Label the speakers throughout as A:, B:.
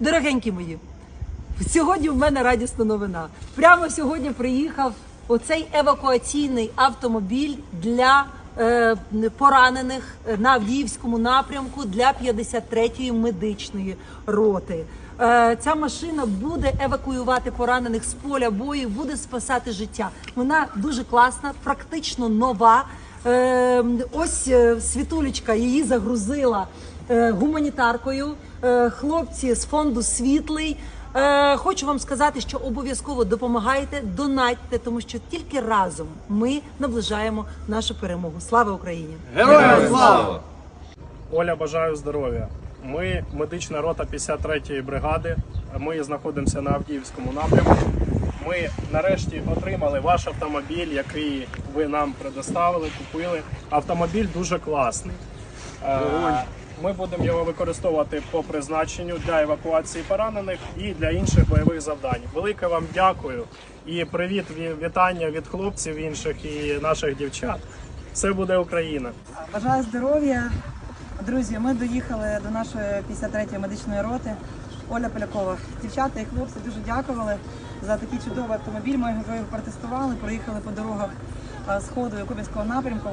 A: Дорогенькі мої, сьогодні в мене радісна новина. Прямо сьогодні приїхав оцей евакуаційний автомобіль для е, поранених на Авдіївському напрямку для 53-ї медичної роти. Е, ця машина буде евакуювати поранених з поля бою, буде спасати життя. Вона дуже класна, практично нова. Е, ось е, світулечка її загрузила е, гуманітаркою. Е, хлопці з фонду світлий. Е, хочу вам сказати, що обов'язково допомагайте, донатьте, тому що тільки разом ми наближаємо нашу перемогу. Слава Україні!
B: Героям слава! Оля, бажаю здоров'я. Ми медична рота 53-ї бригади. Ми знаходимося на Авдіївському напрямку. Ми нарешті отримали ваш автомобіль, який ви нам предоставили, купили. Автомобіль дуже класний. Е, Ми будемо його використовувати по призначенню для евакуації поранених і для інших бойових завдань. Велике вам дякую і привіт, ві- вітання від хлопців інших і наших дівчат. Все буде Україна.
C: Бажаю здоров'я. Друзі, ми доїхали до нашої 53-ї медичної роти. Оля Полякова. Дівчата і хлопці дуже дякували за такий чудовий автомобіль. Ми його протестували, проїхали по дорогах сходу Кубівського напрямку.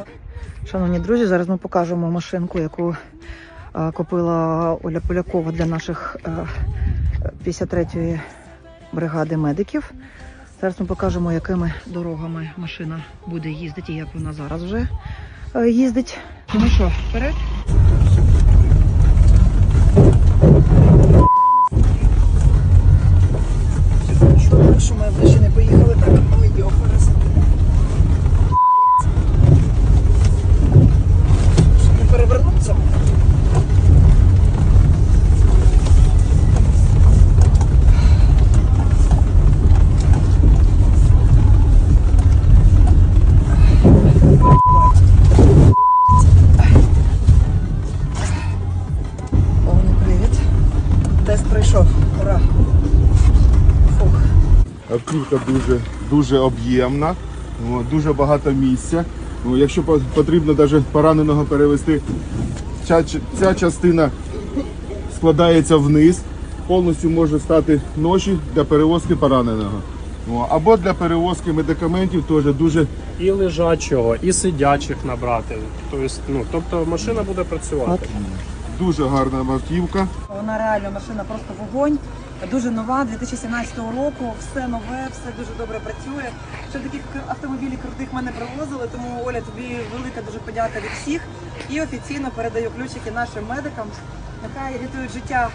C: Шановні друзі, зараз ми покажемо машинку, яку купила Оля Полякова для наших а, 53-ї бригади медиків. Зараз ми покажемо, якими дорогами машина буде їздити, як вона зараз вже е, їздить. Ну що, вперед? Що, так, що
D: Автівка дуже, дуже об'ємна, дуже багато місця. Якщо потрібно навіть пораненого перевести, ця, ця частина складається вниз, повністю може стати ноші для перевозки пораненого. Або для перевозки медикаментів теж дуже
B: і лежачого, і сидячих набрати. Тобто, ну, тобто машина буде працювати.
D: Дуже гарна автівка.
C: Вона реально машина просто вогонь. Дуже нова, 2017 року, все нове, все дуже добре працює. Ще таких автомобілів крутих мене привозили, тому Оля, тобі велика дуже подяка від всіх. І офіційно передаю ключики нашим медикам, нехай рятують життя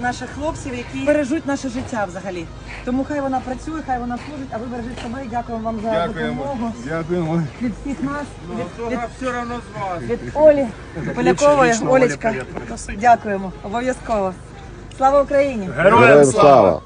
C: наших хлопців, які бережуть наше життя взагалі. Тому хай вона працює, хай вона служить, а ви бережіть себе і дякуємо вам за допомогу
D: Дякуємо.
C: від всіх нас, від, від, від Олі Полякової,
B: Лічно Олі
C: Олечка.
B: привіт.
C: Дякуємо, обов'язково. Слава Україні!
B: Героям слава!